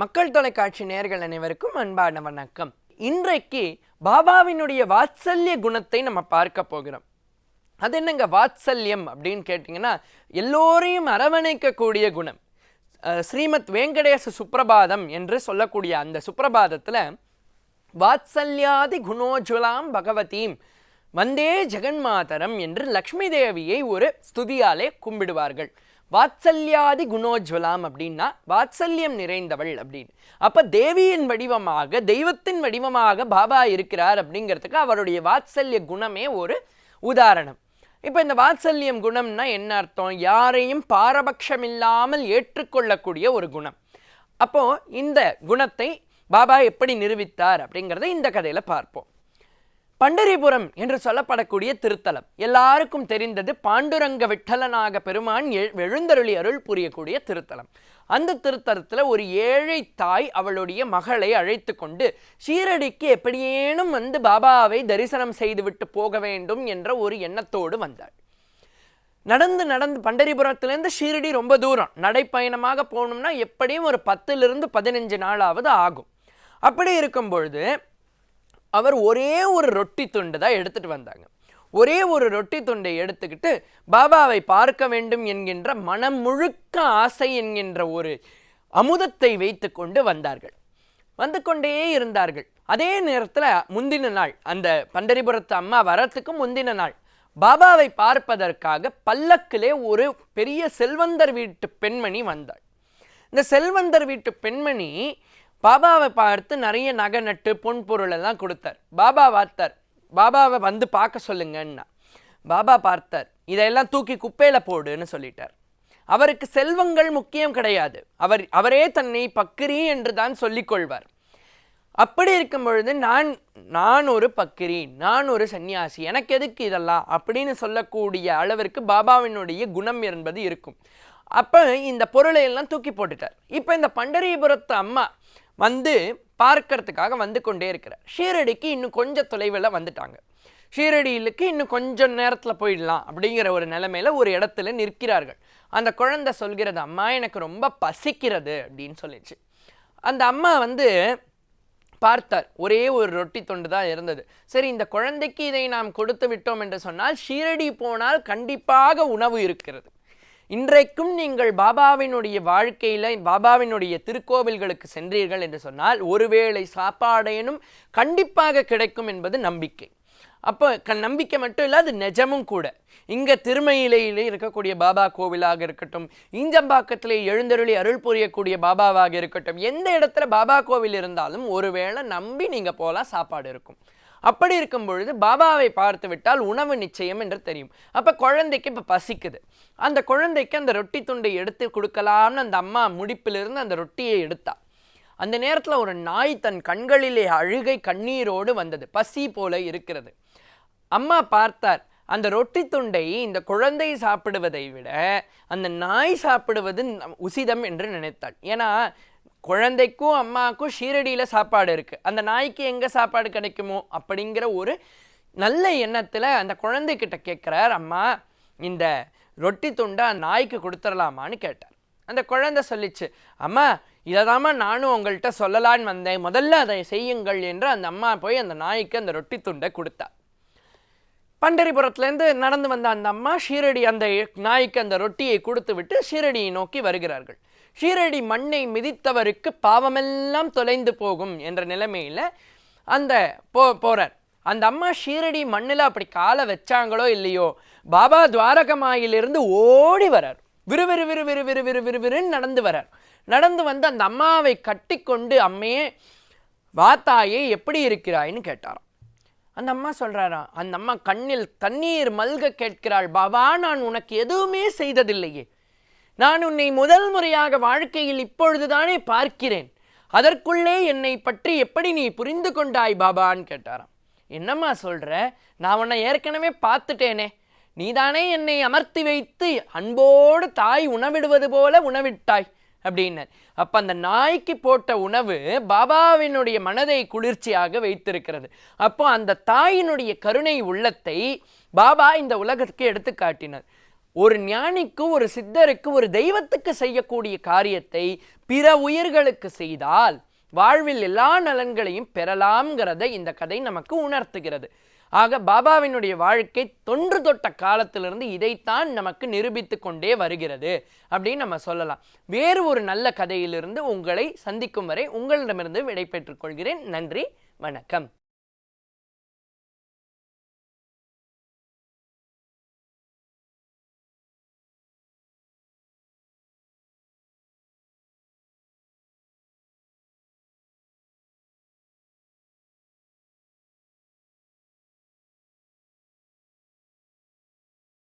மக்கள் தொலைக்காட்சி நேர்கள் அனைவருக்கும் அன்பான வணக்கம். இன்றைக்கு பாபாவினுடைய வாத்சல்ய குணத்தை நம்ம பார்க்க போகிறோம். அது என்னங்க வாத்சல்யம் அப்படின்னு கேட்டிங்கன்னா எல்லோரையும் அரவணைக்கக்கூடிய குணம். ஸ்ரீமத் வேங்கடேச சுப்ரபாதம் என்று சொல்லக்கூடிய அந்த சுப்ரபாதத்தில் வாத்சல்யாதி குணோஜ்வலாம் பகவதீம் வந்தே ஜெகன்மாதரம் என்று லக்ஷ்மி தேவியை ஒரு ஸ்துதியாலே கும்பிடுவார்கள். வாத்சல்யாதி குணோஜ்வலாம் அப்படின்னா வாத்சல்யம் நிறைந்தவள் அப்படின்னு. அப்போ தேவியின் வடிவமாக தெய்வத்தின் வடிவமாக பாபா இருக்கிறார் அப்படிங்கிறதுக்கு அவருடைய வாத்சல்ய குணமே ஒரு உதாரணம். இப்போ இந்த வாத்சல்யம் குணம்னா என்ன அர்த்தம்? யாரையும் பாரபட்சமில்லாமல் ஏற்றுக்கொள்ளக்கூடிய ஒரு குணம். அப்போது இந்த குணத்தை பாபா எப்படி நிரூபித்தார் அப்படிங்கிறத இந்த கதையில் பார்ப்போம். பண்டரிபுரம் என்று சொல்லப்படக்கூடிய திருத்தலம். எல்லாருக்கும் தெரிந்தது பாண்டுரங்க விட்டலனாக பெருமான் எழுந்தருளி அருள் புரியக்கூடிய திருத்தலம். அந்த திருத்தலத்தில் ஒரு ஏழை தாய் அவளுடைய மகளை அழைத்து கொண்டு ஷீரடிக்கு எப்படியேனும் வந்து பாபாவை தரிசனம் செய்துவிட்டு போக வேண்டும் என்ற ஒரு எண்ணத்தோடு வந்தாள். நடந்து நடந்து பண்டரிபுரத்துலேருந்து ஷீரடி ரொம்ப தூரம். நடைப்பயணமாக போகணும்னா எப்படியும் ஒரு பத்துலேருந்து பதினஞ்சு நாளாவது ஆகும். அப்படி இருக்கும் பொழுது அவர் ஒரே ஒரு ரொட்டி துண்டு தான் எடுத்துட்டு வந்தாங்க. ஒரே ஒரு ரொட்டி துண்டை எடுத்துக்கிட்டு பாபாவை பார்க்க வேண்டும் என்கின்ற மனம் முழுக்க ஆசை என்கின்ற ஒரு அமுதத்தை வைத்துக்கொண்டு வந்தார்கள். வந்து கொண்டே இருந்தார்கள். அதே நேரத்தில் முந்தின நாள் அந்த பண்டரிபுரத்து அம்மா வரத்துக்கு முந்தின நாள் பாபாவை பார்ப்பதற்காக பல்லக்கிலே ஒரு பெரிய செல்வந்தர் வீட்டு பெண்மணி வந்தாள். இந்த செல்வந்தர் வீட்டு பெண்மணி பாபாவை பார்த்து நிறைய நகை நட்டு பொன் பொருள் எல்லாம் கொடுத்தார். பாபா பார்த்தார். பாபாவை வந்து பார்க்க சொல்லுங்கன்னா பாபா பார்த்தார் இதையெல்லாம் தூக்கி குப்பையில் போடுன்னு சொல்லிட்டார். அவருக்கு செல்வங்கள் முக்கியம் கிடையாது. அவர் அவரே தன்னை பக்கிரி என்று தான் சொல்லிக்கொள்வார் அப்படி இருக்கும் பொழுது நான் நான் ஒரு பக்கிரி நான் ஒரு சன்னியாசி எனக்கு எதுக்கு இதெல்லாம்? அப்படின்னு சொல்லக்கூடிய அளவிற்கு பாபாவினுடைய குணம் என்பது இருக்கும். அப்போ இந்த பொருளை எல்லாம் தூக்கி போட்டுட்டார். இப்போ இந்த பண்டரிபுரத்து அம்மா வந்து பார்க்கறதுக்காக வந்து கொண்டே இருக்கிறார். ஷீரடிக்கு இன்னும் கொஞ்சம் தொலைவில் வந்துட்டாங்க. ஷீரடியிலுக்கு இன்னும் கொஞ்சம் நேரத்தில் போயிடலாம் அப்படிங்கிற ஒரு நிலமையில் ஒரு இடத்துல நிற்கிறார்கள். அந்த குழந்தை சொல்கிறது அம்மா எனக்கு ரொம்ப பசிக்கிறது அப்படின்னு சொல்லிச்சு. அந்த அம்மா வந்து பார்த்தார். ஒரே ஒரு ரொட்டி தொண்டு தான் இருந்தது. சரி இந்த குழந்தைக்கு இதை நாம் கொடுத்து விட்டோம் என்று சொன்னால் ஷீரடி போனால் கண்டிப்பாக உணவு இருக்கிறது. இன்றைக்கும் நீங்கள் பாபாவினுடைய வாழ்க்கையில் பாபாவினுடைய திருக்கோவில்களுக்கு சென்றீர்கள் என்று சொன்னால் ஒருவேளை சாப்பாடேனும் கண்டிப்பாக கிடைக்கும் என்பது நம்பிக்கை. அப்போ க நம்பிக்கை மட்டும் இல்லை அது நிஜமும் கூட. இங்கே திருமயிலையிலே இருக்கக்கூடிய பாபா கோவிலாக இருக்கட்டும் ஈஞ்சம்பாக்கத்திலே எழுந்தருளி அருள் புரியக்கூடிய பாபாவாக இருக்கட்டும் எந்த இடத்துல பாபா கோவில் இருந்தாலும் ஒருவேளை நம்பி நீங்கள் போகலாம் சாப்பாடு இருக்கும். அப்படி இருக்கும் பொழுது பாபாவை பார்த்து விட்டால் உணவு நிச்சயம் என்று தெரியும். அப்போ குழந்தைக்கு இப்போ பசிக்குது. அந்த குழந்தைக்கு அந்த ரொட்டி துண்டை எடுத்து கொடுக்கலாம்னு அந்த அம்மா முடிப்பிலிருந்து அந்த ரொட்டியை எடுத்தா. அந்த நேரத்தில் ஒரு நாய் தன் கண்களிலே அழுகை கண்ணீரோடு வந்தது. பசி போல இருக்கிறது. அம்மா பார்த்தார் அந்த ரொட்டி துண்டை இந்த குழந்தை சாப்பிடுவதை விட அந்த நாய் சாப்பிடுவது உசிதம் என்று நினைத்தாள். ஏன்னா குழந்தைக்கும் அம்மாவுக்கும் ஷீரடியில் சாப்பாடு இருக்குது அந்த நாய்க்கு எங்கே சாப்பாடு கிடைக்குமோ அப்படிங்கிற ஒரு நல்ல எண்ணத்தில் அந்த குழந்தைக்கிட்ட கேட்குறார் அம்மா இந்த ரொட்டி துண்டை நாய்க்கு கொடுத்துடலாமான்னு கேட்டார். அந்த குழந்தை சொல்லிச்சு அம்மா இதைதாம்மா நானும் உங்கள்கிட்ட சொல்லலான்னு வந்தேன். முதல்ல அதை செய்யுங்கள் என்று அந்த அம்மா போய் அந்த நாய்க்கு அந்த ரொட்டி துண்டை கொடுத்தா. பண்டரிபுரத்துலேருந்து நடந்து வந்த அந்த அம்மா ஷீரடி அந்த நாய்க்கு அந்த ரொட்டியை கொடுத்து விட்டு ஷீரடியை நோக்கி வருகிறார்கள். ஷீரடி மண்ணை மிதித்தவருக்கு பாவமெல்லாம் தொலைந்து போகும் என்ற நிலைமையில் அந்த போ போறார். அந்த அம்மா ஷீரடி மண்ணில் அப்படி காலை வச்சாங்களோ இல்லையோ பாபா துவாரகமாயிலிருந்து ஓடி வரார். விறுவிறு விறு விறு விறு விறு விறு விறுன்னு நடந்து வரார். நடந்து வந்து அந்த அம்மாவை கட்டிக்கொண்டு அம்மையே வாத்தாயே எப்படி இருக்கிறாய்ன்னு கேட்டாராம். அந்த அம்மா சொல்கிறாரா அந்த அம்மா கண்ணில் தண்ணீர் மல்க கேட்கிறாள். பாபா நான் உனக்கு எதுவுமே செய்ததில்லையே. நான் உன்னை முதல் முறையாக வாழ்க்கையில் இப்பொழுதுதானே பார்க்கிறேன். அதற்குள்ளே என்னை பற்றி எப்படி நீ புரிந்து கொண்டாய் பாபான்னு கேட்டாராம். என்னம்மா சொல்கிற நான் உன்னை ஏற்கனவே பார்த்துட்டேனே. நீதானே என்னை அமர்த்தி வைத்து அன்போடு தாய் உணவிடுவது போல உணவிட்டாய் அப்படின்னார். அப்போ அந்த நாய்க்கு போட்ட உணவு பாபாவினுடைய மனதை குளிர்ச்சியாக வைத்திருக்கிறது. அப்போ அந்த தாயினுடைய கருணை உள்ளத்தை பாபா இந்த உலகத்துக்கு எடுத்து காட்டினார் ஒரு ஞானிக்கு ஒரு சித்தருக்கு ஒரு தெய்வத்துக்கு செய்யக்கூடிய காரியத்தை பிற உயிர்களுக்கு செய்தால் வாழ்வில் எல்லா நலன்களையும் பெறலாம்ங்கிறத இந்த கதை நமக்கு உணர்த்துகிறது. ஆக பாபாவினுடைய வாழ்க்கை தொன்று தொட்ட காலத்திலிருந்து இதைத்தான் நமக்கு நிரூபித்து கொண்டே வருகிறது அப்படின்னு நம்ம சொல்லலாம். வேறு ஒரு நல்ல கதையிலிருந்து உங்களை சந்திக்கும் வரை உங்களிடமிருந்து விடை கொள்கிறேன். நன்றி வணக்கம்.